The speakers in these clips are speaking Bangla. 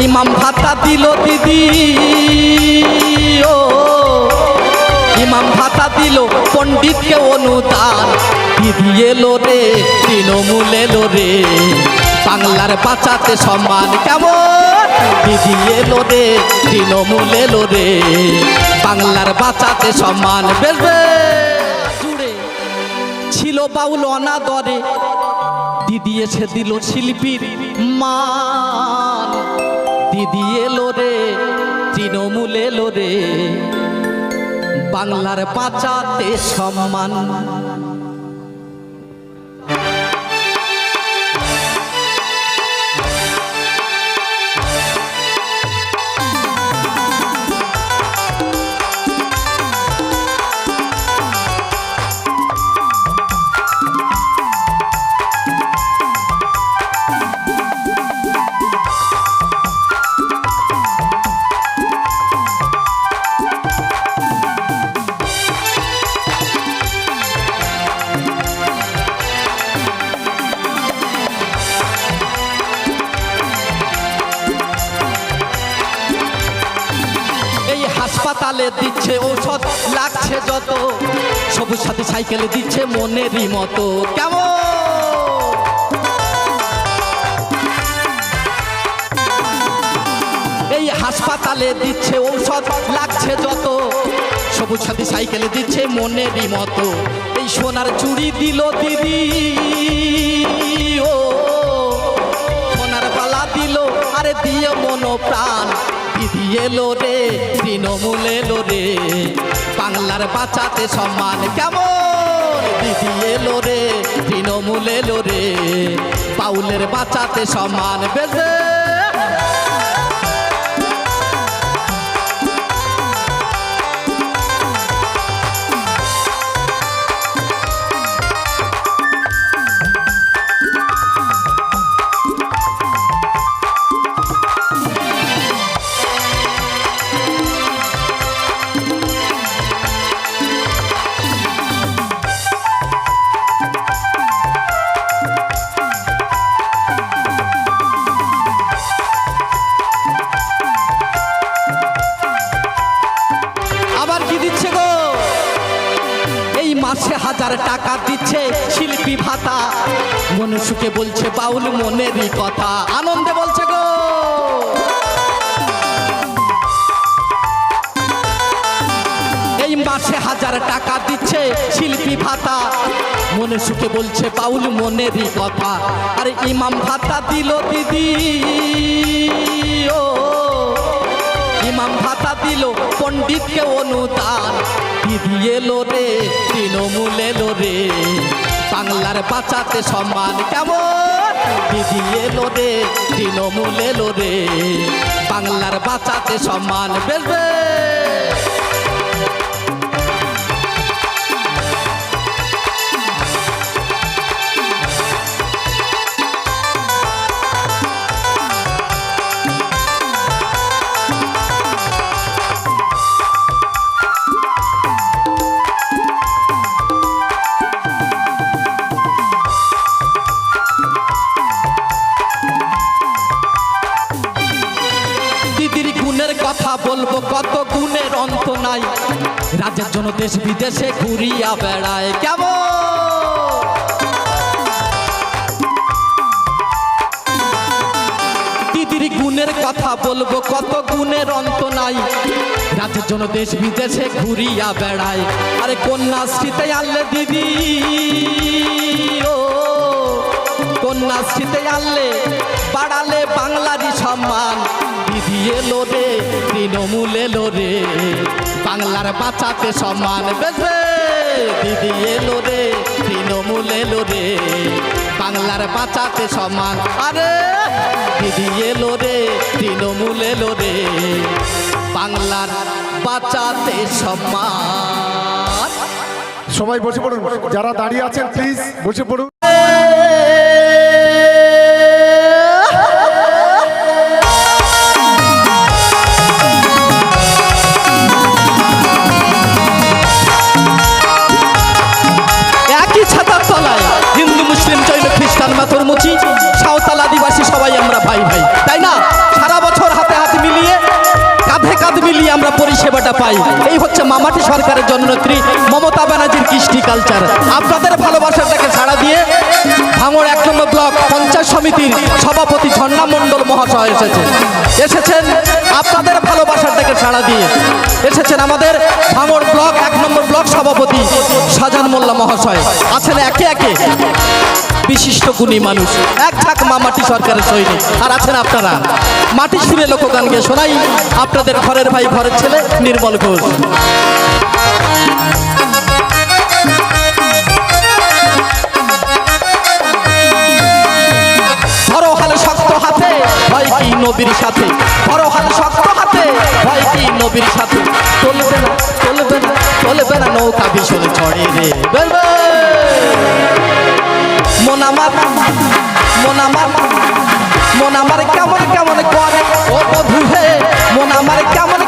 ইমাম ভাতা দিল দিদি, ও। ইমাম ভাতা দিল পণ্ডিতকে অনুদান। দিদি এলো রে, তৃণমূল এলো রে। বাংলার বাঁচাতে সম্মান কেমন? দিদি এলো রে, তৃণমূল এলো রে। বাংলার বাঁচাতে সম্মান জুড়ে ছিল বাউল অনাদরে। দিদি এসে দিল শিল্পীর মান রে। বাংলার পাচাতে সম্মান হাসপাতালে দিচ্ছে ঔষধ, লাগছে যত। সবুজ সাথী সাইকেলে দিচ্ছে মনেরই মতো। কেমন? এই হাসপাতালে দিচ্ছে ঔষধ, লাগছে যত। সবুজ সাথী সাইকেলে দিচ্ছে মনেরই মতো। এই সোনার চুড়ি দিল দিদি, ও। সোনার বালা দিল, আরে দিয়ে মনো প্রাণ দিদি এলো রে, তৃণমূল এলো রে। বাংলার বাঁচাতে সম্মান কেমন? দিদি এলো রে, তৃণমূল এলো রে। পাউলের বাঁচাতে সম্মান বেজে টাকা দিচ্ছে শিল্পী ভাতা। মনে সুখে বলছে বাউল মনেরই কথা। আনন্দে বলছে গো। এই মাসে হাজার টাকা দিচ্ছে শিল্পী ভাতা। মনে সুখে বলছে বাউল মনেরই কথা। আর ইমাম ভাতা দিল দিদি, ও। ইমাম ভাতা দিল, পণ্ডিতকে অনুদান। দিদি এলো রে, তৃণমূল এলো রে। বাংলার বাঁচাতে সম্মান কেমন? দিদি এলো রে, তৃণমূল এলো রে। বাংলার বাঁচাতে সম্মান বেশ রাজ্যের জন্য দেশ বিদেশে ঘুরিয়া বেড়ায়। কেমন? দিদির গুণের কথা বলব, কত গুণের অন্ত নাই। রাজ্যের জন্য দেশ বিদেশে ঘুরিয়া বেড়ায়। আরে কন্যাশ্রীতে আনলে দিদি, ও। কন্যাশ্রীতে আনলে বাড়ালে বাংলারই সম্মান। দিদি এলো রে তৃণমূল এলো রে। বাংলার বাঁচাতে সম্মান বেজে দিদি এলো রে তৃণমূল এলো রে। বাংলার বাঁচাতে সম্মান আরে! দিদি এলো রে তৃণমূল এলো রে। বাংলার বাঁচাতে সম্মান। সবাই বসে পড়ুন। যারা দাঁড়িয়ে আছেন প্লিজ বসে পড়ুন। না, সারা বছর হাতে হাত মিলিয়ে, কাঁধে কাঁধ মিলিয়ে আমরা পরিষেবাটা পাই। এই হচ্ছে মামাটি সরকারের জননেত্রী মমতা ব্যানার্জির কৃষ্টি কালচার। আপনাদের ভালোবাসাটাকে ছাড়া দিয়ে ভাঙড় এক নম্বর ব্লক পঞ্চায়েত সমিতির সভাপতি ঝর্ণা মণ্ডল মহাশয় এসেছে এসেছেন আপনাদের ভালোবাসাটাকে সাড়া দিয়ে। এসেছেন আমাদের ভাঙড় ব্লক এক নম্বর ব্লক সভাপতি সাজান মোল্লা মহাশয়। আছেন একে একে। বিশিষ্ট গুণী মানুষ। এক ঝাঁক মামাটি সরকারের সৈনিক। আর আছেন আপনারা। মাটি সুরে লোকগান গিয়ে শোনাই। আপনাদের ঘরের ভাই, ঘরের ছেলে, নির্মল ঘোষ। ধরো হালে শক্ত হাতে, ভয় কি নবীর সাথে? ধরো হালে শক্ত হাতে, ভয় কি নবীর সাথে? চলবে না চলবে না চলবে না নৌকা ভীষণ ছড়ে রে। মন আমার মন আমার মন আমার কেমন কেমন করে? ও বধু হে, মন আমার কেমন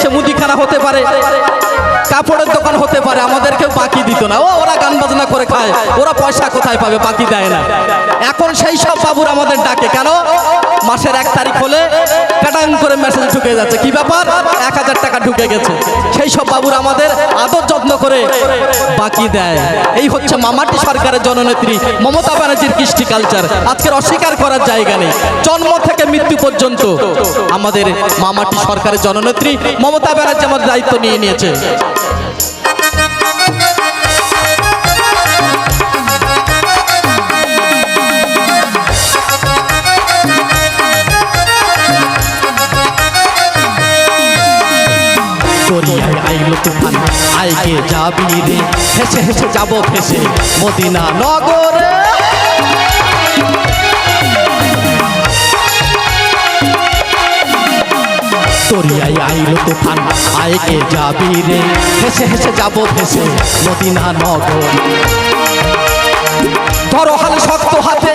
সে মুদিখানা হতে পারে। কাপড়ের দোকান হতে পারে আমাদেরকেও বাকি দিত না। ও, ওরা গান বাজনা করে খায়, ওরা পয়সা কোথায় পাবে বাকি দেয় না। এখন সেই সব বাবুর আমাদের ডাকে, কেন? মাসের এক তারিখ হলে প্যাটাং করে মেসেজ ঢুকে যাচ্ছে। কি ব্যাপার? এক হাজার টাকা ঢুকে গেছে। সেই সব বাবুর আমাদের আদর যত্ন করে বাকি দেয়। এই হচ্ছে মামাটি সরকারের জননেত্রী মমতা ব্যানার্জির কৃষ্টি কালচার। আজকের অস্বীকার করার জায়গা নেই। জন্ম থেকে মৃত্যু পর্যন্ত আমাদের মামাটি সরকারের জননেত্রী মমতা ব্যানার্জি আমাদের দায়িত্ব নিয়ে নিয়েছে। আইকে যাবি রে। হেসে হেসে যাব ফেসে মদিনা নগরে দরিয়ায় আইলো তুফান আইকে যাবি রে? হেসে হেসে যাব ফেসে মদিনা নগর। ধরো হাল শক্ত হাতে।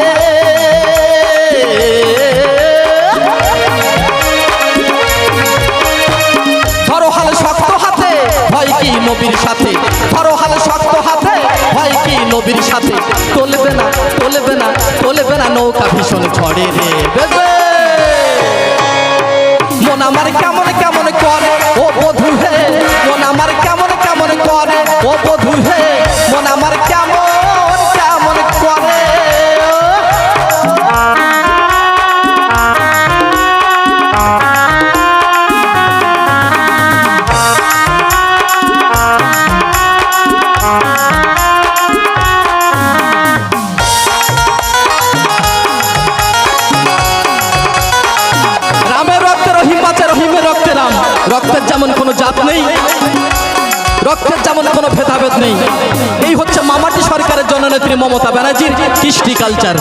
ধরো হাল শক্ত হাতে ভয় কি নবীর সাথে? ধরো হাল শক্ত হাতে ভয় কি নবীর সাথে? চলবে না চলবে না চলবে না নৌকা ভীষণ ঝড়ে রে। বেবে মন আমার কেমন কেমন করে? ও বধু হে, মন আমার কেমন কেমন করে? ও বধু হে, মন আমার রক্তের যেমন কোনো ভেদাভেদ নেই। এই হচ্ছে মামাটি সরকারের জননেত্রী মমতা ব্যানার্জির কৃষ্টি কালচার।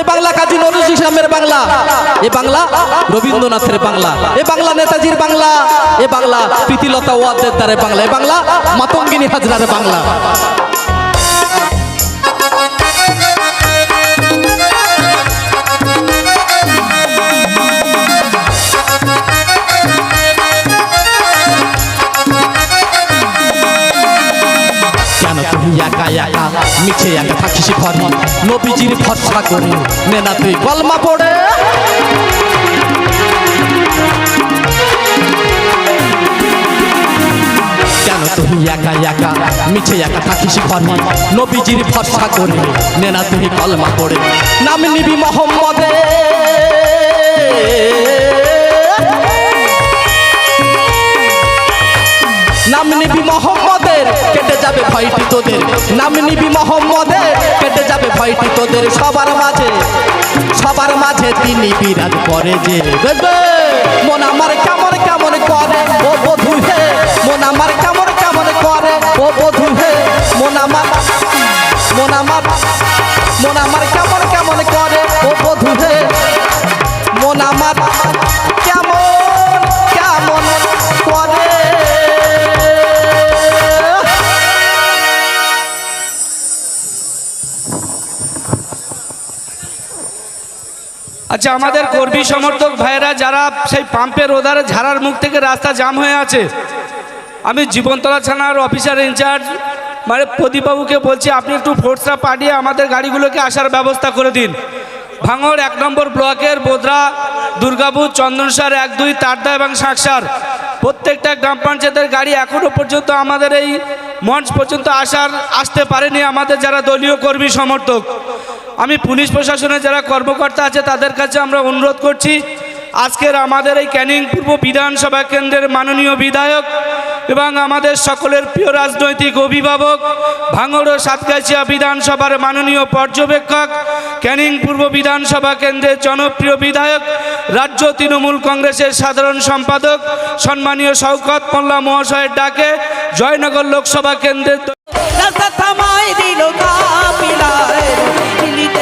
এ বাংলা কাজী নজরুল ইসলামের বাংলা, এ বাংলা রবীন্দ্রনাথের বাংলা, এ বাংলা নেতাজির বাংলা, এ বাংলা প্রীতিলতা ওয়াদের দ্বারে বাংলা, এ বাংলা মাতঙ্গিনী হাজরার বাংলা। মিছে একা থাকিস ঘরে নবীজির ভরসা করে নে না তুই কলমা পড়ে। কেন তুই একা একা একা নবীজির ভরসা করে নে না তুই কলমা পড়ে। নাম নিবি মোহাম্মদে। নাম নিবি মোহাম্মদের কেটে যাবে ভয়টি তোদের। নাম নিবি মোহাম্মদের, কেটে যাবে ভয়টি তোদের। সবার মাঝে সবার মাঝে তিনি বিরাজ করে যে? মন আমার কেমন কেমন করে ও বধু হে। মন আমার কেমন কেমন করে ও বধু হে। মন আমার মন আমার আচ্ছা আমাদের কর্মী সমর্থক ভাইয়েরা যারা সেই পাম্পের ওধারে ঝাড়ার মুখ থেকে রাস্তা জাম হয়ে আছে, আমি জীবনতলা থানার অফিসার ইনচার্জ মানে প্রদীপবাবুকে বলছি, আপনি একটু ফোর্সটা পাঠিয়ে আমাদের গাড়িগুলোকে আসার ব্যবস্থা করে দিন। ভাঙড় এক নম্বর ব্লকের বোদরা, দুর্গাপুর, চন্দনসার এক দুই, তারদা এবং শাকসার প্রত্যেকটা গ্রাম পঞ্চায়েতের গাড়ি এখনও পর্যন্ত আমাদের এই মঞ্চ পর্যন্ত আসার, আসতে পারেনি আমাদের যারা দলীয় কর্মী সমর্থক। আমি পুলিশ প্রশাসনের যারা কর্মকর্তা আছে, তাদের কাছে আমরা অনুরোধ করছি, আজকের আমাদের এই ক্যানিং পূর্ব বিধানসভা কেন্দ্রের মাননীয় বিধায়ক এবং আমাদের সকলের প্রিয় রাজনৈতিক অভিভাবক, ভাঙড় ও সাতগাছিয়া বিধানসভার মাননীয় পর্যবেক্ষক, ক্যানিং পূর্ব বিধানসভা কেন্দ্রের জনপ্রিয় বিধায়ক, রাজ্য তৃণমূল কংগ্রেসের সাধারণ সম্পাদক, সম্মানীয় শওকত মোল্লা মহাশয়ের ডাকে জয়নগর লোকসভা কেন্দ্রের